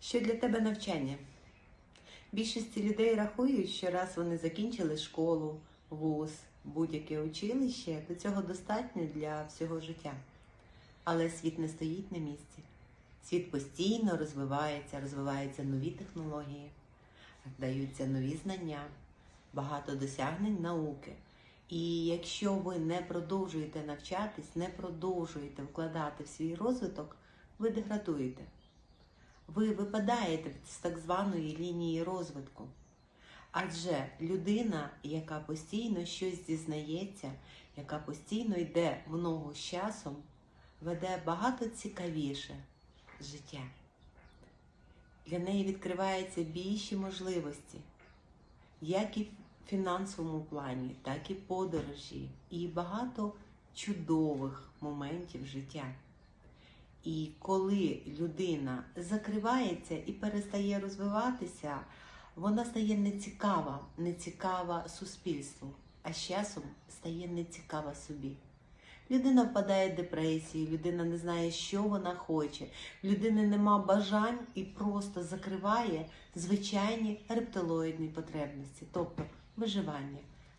Що для тебе навчання? Більшості людей рахують, що раз вони закінчили школу, вуз, будь-яке училище, то цього достатньо для всього життя. Але світ не стоїть на місці. Світ постійно розвивається, розвиваються нові технології, даються нові знання, багато досягнень науки. І якщо ви не продовжуєте навчатись, не продовжуєте вкладати в свій розвиток, ви деградуєте. Ви випадаєте з так званої лінії розвитку. Адже людина, яка постійно щось дізнається, яка постійно йде в ногу з часом, веде багато цікавіше життя. Для неї відкриваються більші можливості, як і в фінансовому плані, так і подорожі, і багато чудових моментів життя. І коли людина закривається і перестає розвиватися, вона стає нецікава, нецікава суспільству, а з часом стає нецікава собі. Людина впадає в депресію, людина не знає, що вона хоче, людини нема бажань і просто закриває звичайні рептилоїдні потребності, тобто виживання,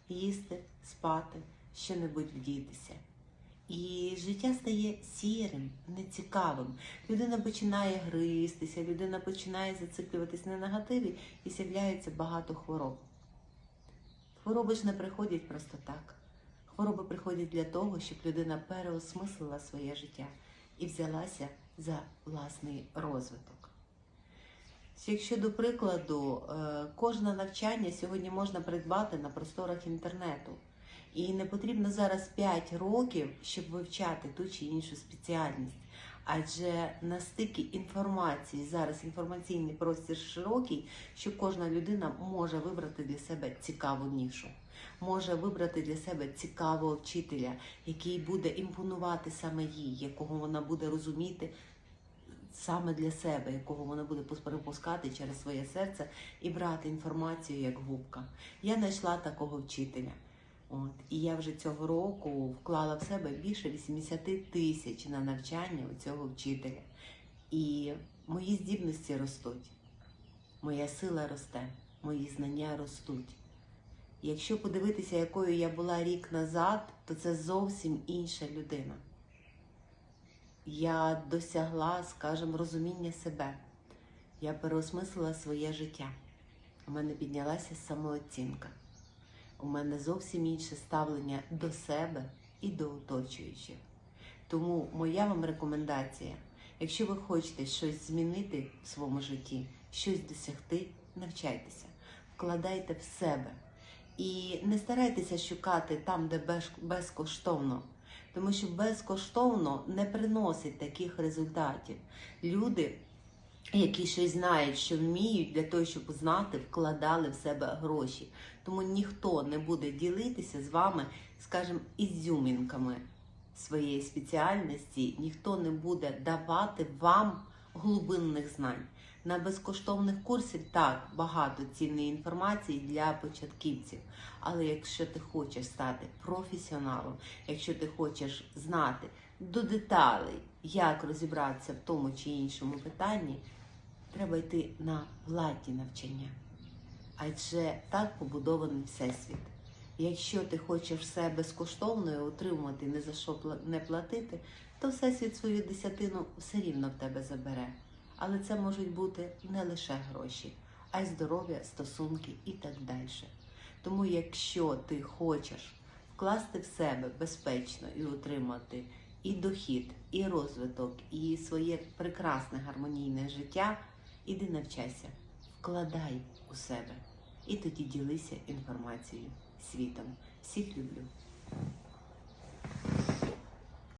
їсти, спати, що-небудь вдітися. І життя стає сірим, нецікавим. Людина починає гристися, людина починає зациклюватись на негативі і з'являється багато хвороб. Хвороби ж не приходять просто так. Хвороби приходять для того, щоб людина переосмислила своє життя і взялася за власний розвиток. Якщо, до прикладу, е, кожне навчання сьогодні можна придбати на просторах інтернету. І не потрібно зараз 5 років, щоб вивчати ту чи іншу спеціальність. Адже настільки інформації зараз інформаційний простір широкий, що кожна людина може вибрати для себе цікаву нішу, може вибрати для себе цікавого вчителя, який буде імпонувати саме їй, якого вона буде розуміти саме для себе, якого вона буде перепускати через своє серце і брати інформацію як губка. Я знайшла такого вчителя. От і я вже цього року вклала в себе більше 80 тисяч на навчання у цього вчителя. І мої здібності ростуть, моя сила росте, мої знання ростуть. Якщо подивитися, якою я була рік назад, то це зовсім інша людина. Я досягла, скажімо, розуміння себе. Я переосмислила своє життя. У мене піднялася самооцінка. У мене зовсім інше ставлення до себе і до оточуючих. Тому моя вам рекомендація: якщо ви хочете щось змінити в своєму житті, щось досягти, навчайтеся, вкладайте в себе і не старайтеся шукати там, де безкоштовно. Тому що безкоштовно не приносить таких результатів. Люди, які щось знають, що вміють для того, щоб знати, вкладали в себе гроші. Тому ніхто не буде ділитися з вами, скажімо, ізюмінками своєї спеціальності, ніхто не буде давати вам глибинних знань. На безкоштовних курсах так багато цінної інформації для початківців. Але якщо ти хочеш стати професіоналом, якщо ти хочеш знати до деталей, як розібратися в тому чи іншому питанні, треба йти на владні навчання. Адже так побудований всесвіт. Якщо ти хочеш все безкоштовно отримувати не за що не платити, то всесвіт свою десятину все рівно в тебе забере. Але це можуть бути не лише гроші, а й здоров'я, стосунки і так далі. Тому, якщо ти хочеш вкласти в себе безпечно і отримати і дохід, і розвиток, і своє прекрасне гармонійне життя, іди навчайся, вкладай у себе і тоді ділися інформацією світом. Всіх люблю.